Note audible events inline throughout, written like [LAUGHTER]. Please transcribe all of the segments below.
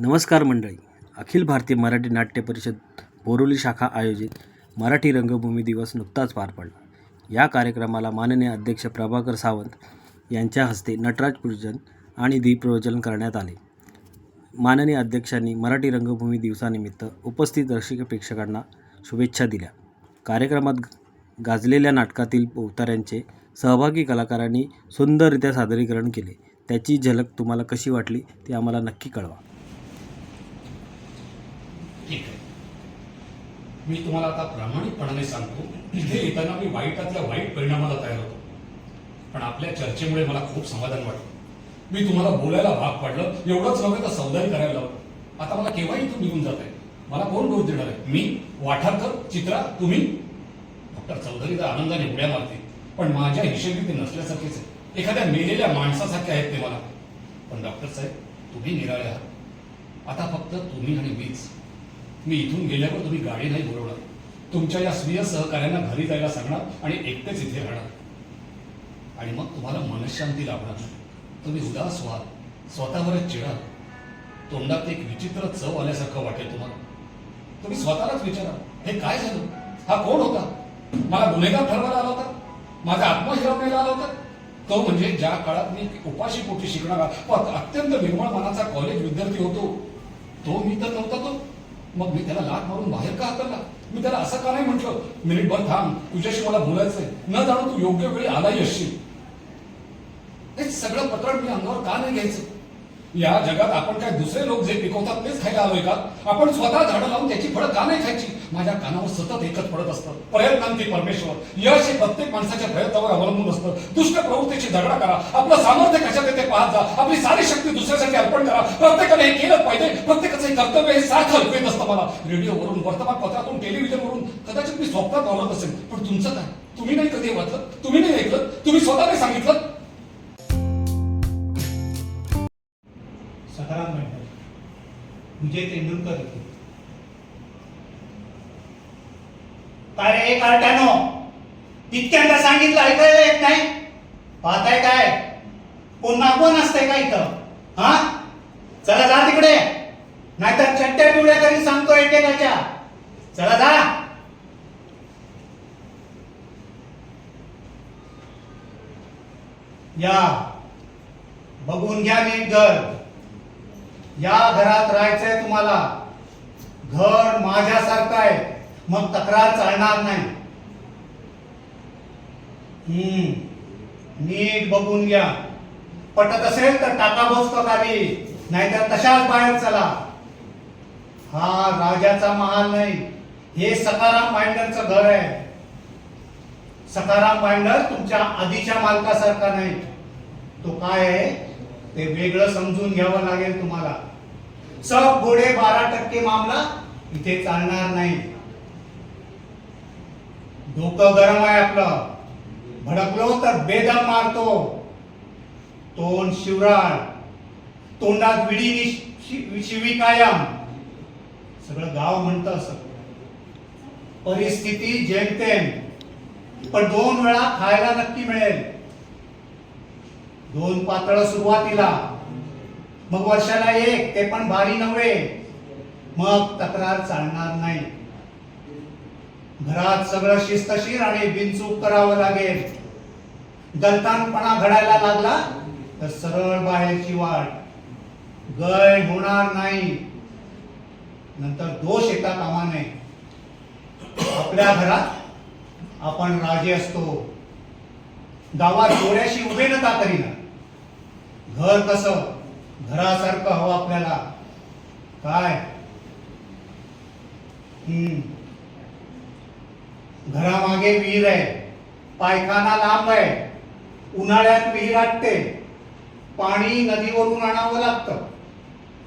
नमस्कार मंडळी. अखिल भारतीय मराठी नाट्य परिषद बोरोली शाखा आयोजित मराठी रंगभूमी दिवस नुकताच पार पडला. या कार्यक्रमाला माननीय अध्यक्ष प्रभाकर सावंत यांच्या हस्ते नटराज पूजन आणि दीपप्रज्वलन करण्यात आले. माननीय अध्यक्षांनी मराठी रंगभूमी दिवसानिमित्त उपस्थित दर्शक प्रेक्षकांना शुभेच्छा दिल्या. कार्यक्रमात गाजलेल्या नाटकातील उतार्यांचे सहभागी कलाकारांनी सुंदररित्या सादरीकरण केले. त्याची झलक तुम्हाला कशी वाटली ती आम्हाला नक्की कळवा ठीक आहे मी तुम्हाला आता प्रामाणिकपणाने सांगतो इथे येताना मी वाईटातल्या वाईट परिणामाला तयार होतो. पण आपल्या चर्चेमुळे मला खूप समाधान वाटलं. मी तुम्हाला बोलायला भाग पाडलं एवढंच नव्हे तर सौदारी करायला लावलं. आता मला केव्हाही इथून निघून जात आहे मला कोण दोष देणार आहे? मी वाठारकर चित्रा तुम्ही? डॉक्टर चौधरी तर आनंदाने उड्या मारते पण माझ्या हिशेबी ते नसल्यासारखेच आहे. एखाद्या मेलेल्या माणसासारखे आहेत ते मला. पण डॉक्टर साहेब तुम्ही निराळे आहात. आता फक्त तुम्ही आणि मीच. मी इथून गेल्यावर तुम्ही गाडी नाही बोलवणार. तुमच्या या स्वीय सहकार्यांना घरी जायला सांगणार आणि एकटेच इथे राहणार. आणि मग तुम्हाला मनशांती लाभणार. तुम्ही उदास व्हाल स्वतःवरच चिडा तोंडात एक विचित्र चव आल्यासारखं वाटेल तुम्हाला. तुम्ही स्वतःलाच विचारा हे काय झालं? हा कोण होता? मला गुन्हेगार ठरवायला आला होता? माझा आत्महिरवण्याला आला होता? तो म्हणजे ज्या काळात मी उपाशी पोटी शिकणारा पण अत्यंत निर्मळ मनाचा कॉलेज विद्यार्थी होतो तो मी तर नव्हता तो. मग मी त्याला लाट मारून बाहेर का हाकलला? मी त्याला असं का नाही म्हटलं? मिनिटभर थांब तुझ्याशी मला बोलायचंय. न जाणू तू योग्य वेळी आलाही असशील. हे सगळं पत्र मी अंगावर का नाही घ्यायचं? या जगात आपण काय दुसरे लोक जे पिकवतात तेच खायला आलोय का? आपण स्वतः झाडं लावून त्याची फळं का नाही खायची? माझ्या कानावर सतत एकच पडत असतं. प्रयत्नांती परमेश्वर. यश हे प्रत्येक माणसाच्या प्रयत्नावर अवलंबून असतं. दुष्ट प्रवृत्तीची झगडा करा. आपलं सामर्थ्य कशात येते पाहत जा. आपली सारी शक्ती दुसऱ्यासाठी अर्पण करा. प्रत्येकाने हे केलं पाहिजे. प्रत्येकाचं हे कर्तव्य हे सारखं ऐकत असतं मला. रेडिओवरून वर्तमानपत्रातून टेलिव्हिजनवरून कदाचित मी स्वप्नात वावरत असेल. पण तुमचं काय? तुम्ही नाही कधी वाचलं? तुम्ही नाही ऐकलं? तुम्ही स्वतःने सांगितलं? सकाराम मंडळ विजय तेंडुलकर होते. काय रे आरट्यानो तितक्यांदा सांगितलं ऐकायला येत नाही. पाहताय काय? पुन्हा कोण असतंय का इथं? हा? चला जा तिकडे. नाहीतर चट्ट्या पिवड्या तरी सांगतो एकेकाच्या. चला जा. या. बघून घ्या नीट घर. या घरात राहायचंय तुम्हाला. घर माझ्यासारखं आहे. मग तक्रार चालणार नाही. हम्म. नीट बघून घ्या. पटत असेल तर टाका बसतो खाली. नाहीतर तशाच बाहेर चला. हा राजाचा महाल नाही. हे सकाराम पांडरचं घर आहे. सकाराम पांडर तुमच्या आधीच्या मालकासारखा नाही. तो काय आहे? ते वेगळं समजून घ्यावं लागेल तुम्हाला. सब गोडे बारा टक्के मामला इथे चालणार नाही. डोकं गरम आहे आपलं. भडकलो तर बेदम मारतो. तोंड शिवराळ. तोंडात विडी नि- शि- शिवी कायम. सगळं गाव म्हणत असं. परिस्थिती जेमतेम. पण दोन वेळा खायला नक्की मिळेल. दोन पातळ सुरुवातीला. मग वर्षाला एक ते पण भारी नव्हे. मग तक्रार चालणार नाही. घरात सगळं शिस्तशीर आणि बिनचूक करावं लागेल. गलतानपणा घडायला लागला तर सरळ बाहेरची वाट. गय होणार नाही. नंतर दोष येता कामा नये आपल्या घरात आपण राजे असतो. गावात डोळ्याशी उभे नका करीना घर कसं? घरासारखं हवं आपल्याला. काय? हम्म. घरामागे विहीर आहे. पायखाना लांब आहे. उन्हाळ्यात विहीर आटते. पाणी नदीवरून आणावं लागतं.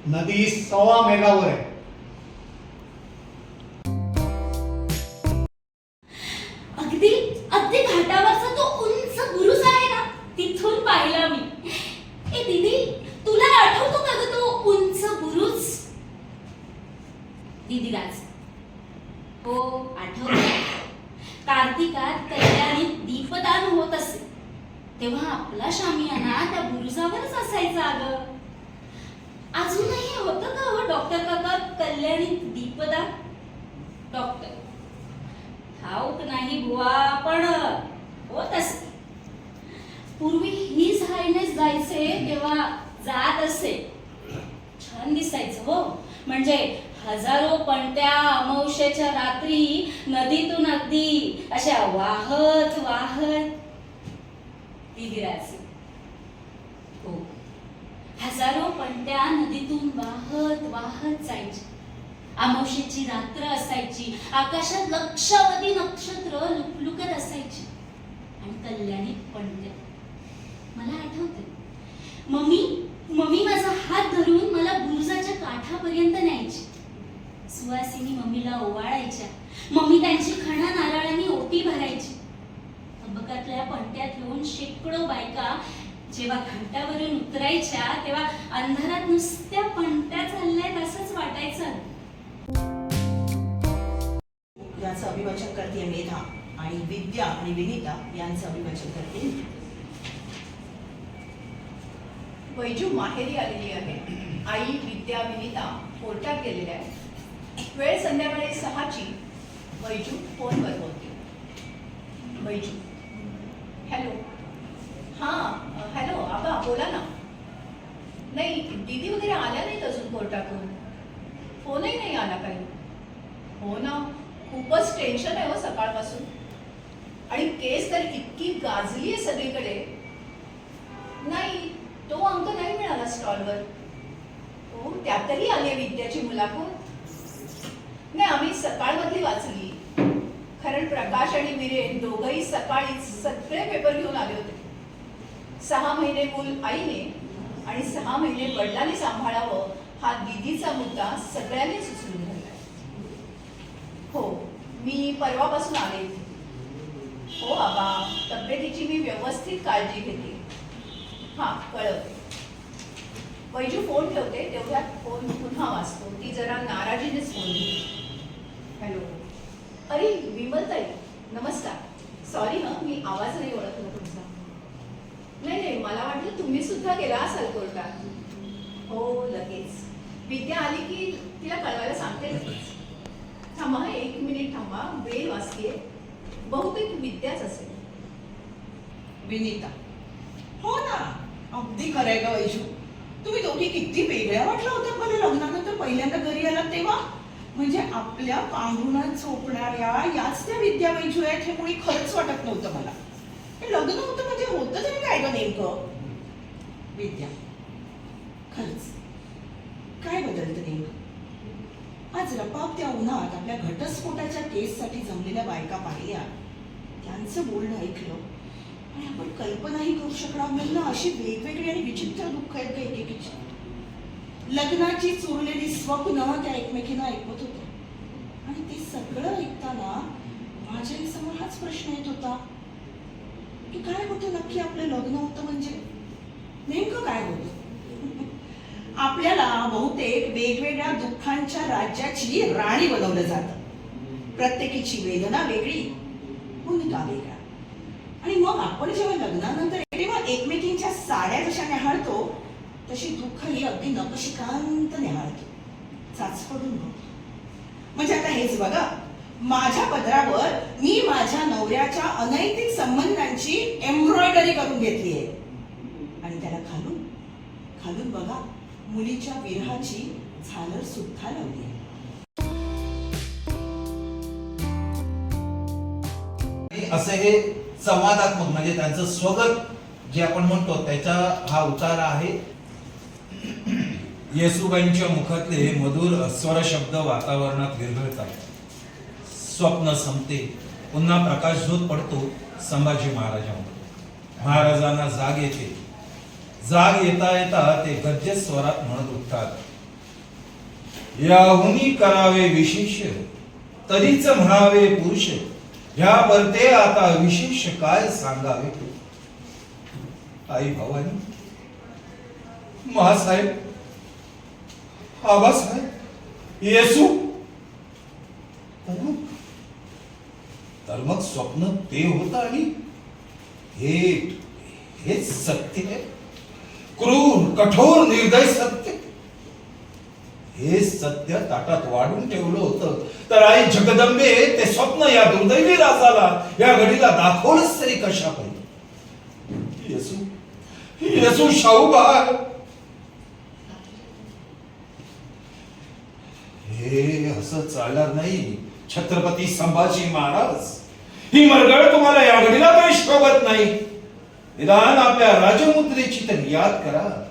नदी सव्वा मेगावर आहे. दीदी हो आठवतो कार्तिकात कल्याणी दीपदान होत असे. तेव्हा आपला शामियाना त्या बुरुजावरच असायचा अगं. अजूनही होत का हो डॉक्टर काका कल्याणी दीपदान? डॉक्टर. ठाऊक नाही बुवा पण होत असते पूर्वी ही हायनेस जायचे तेव्हा जात असे. छान दिसायचं हो. म्हणजे हजारो पणत्या अमावश्याच्या रात्री नदीतून अगदी अशा वाहत वाहत दिदिराचे. हो. हजारो पणत्या नदीतून वाहत वाहत जायची. अमावशेची रात्र असायची. आकाशात लक्षावधी नक्षत्र लुकलुकत असायची. आणि कल्याणी पणत्या मला आठवते मम्मी मम्मी माझा हात धरून मला बुरुजाच्या काठापर्यंत न्यायची. सुवासिनी मम्मीला ओवाळायच्या. मम्मी त्यांची खणा नारळाने ओटी भरायची. तबकातल्या पणत्यात येऊन शेकडो बायका जेव्हा घाटावरून उतरायच्या तेव्हा अंधारात नुसत्या पणत्या चालल्यात असंच वाटायचं. याचं अभिवाचन करते मेधा आणि विद्या आणि विनिता यांचं अभिवाचन करते. वैजू माहेरी आलेली आहे. आई विद्या विनिता पोर्टात गेलेल्या आहेत. वेळ संध्याकाळी सहाची वैजू फोनवर बोलते. वैजू. हॅलो. हां हॅलो आबा बोला ना. नाही दीदी वगैरे आल्या नाहीत अजून कोर्टातून फोनही नाही आला काही. हो ना खूपच टेन्शन आहे हो सकाळपासून. आणि केस तर इतकी गाजली आहे सगळीकडे. नाही तो अंक नाही मिळाला स्टॉलवर. हो त्यातही आली आहे विद्याची मुलाखत. नाही आम्ही सकाळमधली वाचली. कारण प्रकाश आणि विरेन दोघंही सकाळीच सगळे पेपर घेऊन आले होते. सहा महिने मूल आईने आणि सहा महिने वडिलांनी सांभाळावं हा दिदीचा मुद्दा सगळ्यांनीच उचलून धरलाय हो मी परवापासून आले हो बाबा तब्येतीची मी व्यवस्थित काळजी घेते. हां कळवते वैजू फोन ठेवते तेवढ्यात फोन पुन्हा वाचतो. ती जरा नाराजीनेच बोलली. हॅलो. अरे विमलताई नमस्कार. सॉरी हं मी आवाज नाही ओळखला हो तुमचा. नाही नाही मला वाटलं तुम्ही सुद्धा गेला असाल कोर्टात. हो लगेच. विद्या आली की तिला कळवायला सांगते लगेच. थांबा एक मिनिट थांबा वेळ वाचतीये. बहुतेक विद्याच असेल. विनीता. हो ना अगदी खरंय ग वैशू तुम्ही दोघी किती वेगळ्या वाटलं होत्या मला लग्नानंतर पहिल्यांदा घरी आलात तेव्हा? म्हणजे आपल्या पांघरुणात झोपणाऱ्या याच त्या विद्या वैजू आहेत हे कोणी खरंच वाटत नव्हतं मला. लग्न होतं म्हणजे होतं तरी काय ग नेमकं? विद्या. खरंच. काय बदलतं नेमकं? आज रपापत्या उन्हात आपल्या घटस्फोटाच्या केससाठी जमलेल्या बायका पाहिल्या. त्यांचं बोलणं ऐकलं. आणि आपण कल्पनाही करू शकणार मुलांना अशी वेगवेगळी आणि विचित्र दुःख आहेत का एकेकीची. लग्नाची चुरलेली स्वप्न त्या एकमेकींना ऐकवत होत्या आणि ते सगळं ऐकताना माझ्याही समोर हाच प्रश्न येत होता. की काय होतं नक्की आपलं लग्न होतं म्हणजे? नेमकं काय होतं? [LAUGHS] आपल्याला बहुतेक वेगवेगळ्या दुःखांच्या राज्याची राणी बनवलं जातं. प्रत्येकीची वेदना वेगळी भूमिका वेगळा. आणि मग आपण जेव्हा लग्नानंतर तेव्हा एकमेकींच्या साड्या जशा न्याहाळतो तशी दुःख ही अगदी नकशिकांत न्याहाळतो. चाच पडून म्हणजे आता हेच बघा माझ्या पदरावर मी माझ्या नवऱ्याच्या अनैतिक संबंधांची एम्ब्रॉयडरी करून घेतली आहे आणि त्याला खालून खालून बघा मुलीच्या विरहाची झालर सुद्धा लावली आहे असे हे संवादात्मक म्हणजे त्यांचं स्वगत जे आपण म्हणतो त्याचा हा उतारा आहे. येसुबाईंच्या मुखातले मधुर स्वर शब्द वातावरणात विरघळतात. स्वप्न संपते पुन्हा प्रकाशझोत पडतो संभाजी महाराजांवर. महाराजांना जाग येते. जाग येता येता ते गद्य स्वरात म्हणत उठतात. याहुनी करावे विशेष तरीच म्हणावे पुरुष ह्या परते आता विशेष काय सांगावे? आई भवानी महासाहेब आबासाहेब येसू. तर मग तर मग स्वप्न ते होतं आणि हे हेच सत्य आहे. क्रूर कठोर निर्दय सत्य. हे सत्य ताटात वाढून ठेवलं होतं. तर आई जगदंबे ते स्वप्न या दुर्दैवी राजाला या घडीला दाखवलंच तरी कशा पाहिजे येसू. येसू शाहूबाग. हे असं चालणार नाही. छत्रपती संभाजी महाराज ही मरगळ तुम्हाला या घडीला तरी शोभत नाही. निदान आपल्या राजमुद्रेची तर याद करा.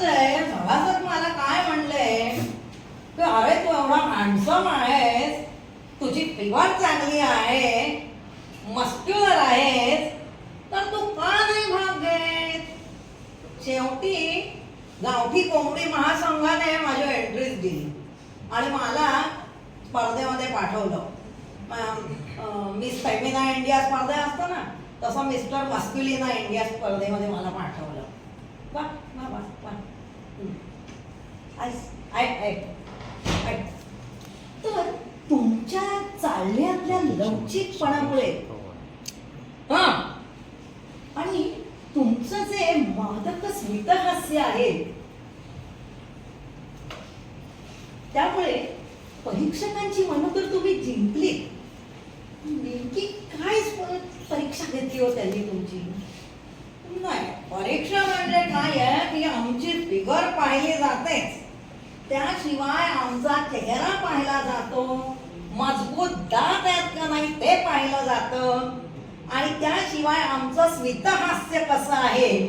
आहे सभासद मला काय म्हणले? तू अरे तू एवढा हँडसम आहेस तुझी फिगर चांगली आहे मस्क्युलर आहेस तर तू का नाही भाग घेत? शेवटी गावठी कोंबडी महासंघाने माझी एंट्रीज दिली आणि मला स्पर्धेमध्ये पाठवलं. मिस फेमिना इंडिया स्पर्धा असतं ना तसं मिस्टर मस्क्युलिना इंडिया स्पर्धेमध्ये मला पाठवलं. वा वा वा वा हं. ऐस- ऐक ऐक ऐक तर तुमच्या चालण्यातल्या लवचिकपणामुळे. हा. आणि तुमचं जे मादक स्मितहास्य आहे. त्यामुळे परीक्षकांची मनं तर तुम्ही जिंकली नेमकी काय परीक्षा घेतली हो त्यांनी तुमची? नाही परीक्षा म्हणजे काय आहे? की आमची फिगर पाहिली जातेच. त्याशिवाय आमचा चेहरा पाहिला जातो. मजबूत दात आहेत का नाही ते पाहिलं जातं. आणि त्याशिवाय आमचं स्मितहास्य कसं आहे?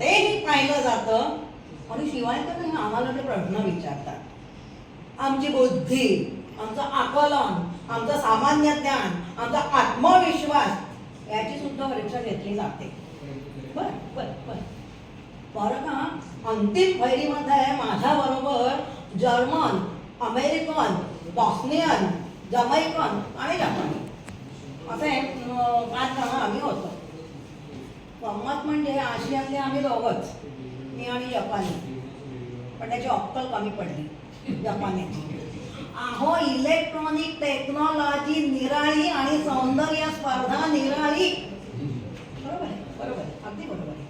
तेही पाहिलं जातं. आणि शिवाय तर नाही आम्हाला ते प्रश्न विचारतात. आमची बुद्धी आमचं आकलन आमचं सामान्य ज्ञान आमचा आत्मविश्वास याची सुद्धा परीक्षा घेतली जाते. बर बर बर. बरं का? अंतिम फैरीमध्ये माझ्या बरोबर जर्मन अमेरिकन बॉस्नियन जमैकन आणि जपानी. असे पाच जण आम्ही होतो. गंमत म्हणजे आशियातले आम्ही दोघंच. मी आणि जपानी. पण त्याची अक्कल कमी पडली. जपानीची. अहो इलेक्ट्रॉनिक टेक्नॉलॉजी निराळी आणि सौंदर्य स्पर्धा निराळी. बरोबर आहे बरोबर आहे. अगदी बरोबर आहे.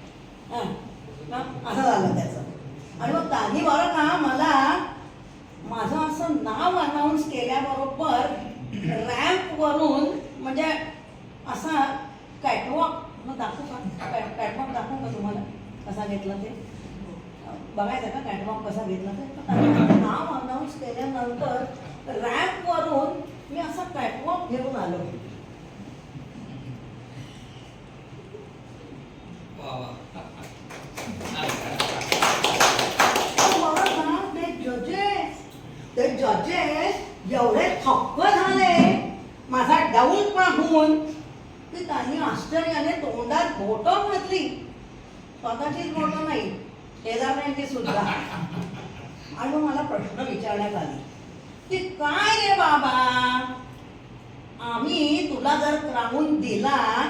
हां, असं झालं त्याचं. आणि मग त्यांनी बरं का मला माझं असं नाव अनाऊन्स केल्याबरोबर रॅम्पवरून म्हणजे असा कॅटवॉक मग दाखवू का? कॅटवॉक दाखवू का तुम्हाला? कसा घेतला ते? बघायचं का कॅटवॉक कसा घेतला ते? नाव अनाऊन्स केल्यानंतर रॅम्पवरून मी असा कॅटवॉक घेऊन आलो. बरं का, ते judges, ते जजेस एवढे थक्क झाले. माझा डाऊन पाहून की त्यांनी आश्चर्याने तोंडात बोट घातली स्वतःचीच बोट नाही शेजाऱ्यांची सुद्धा. आणि मला प्रश्न विचारण्यात आले. की काय रे बाबा? आम्ही तुला जर क्राऊन दिला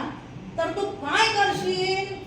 तर तू काय करशील?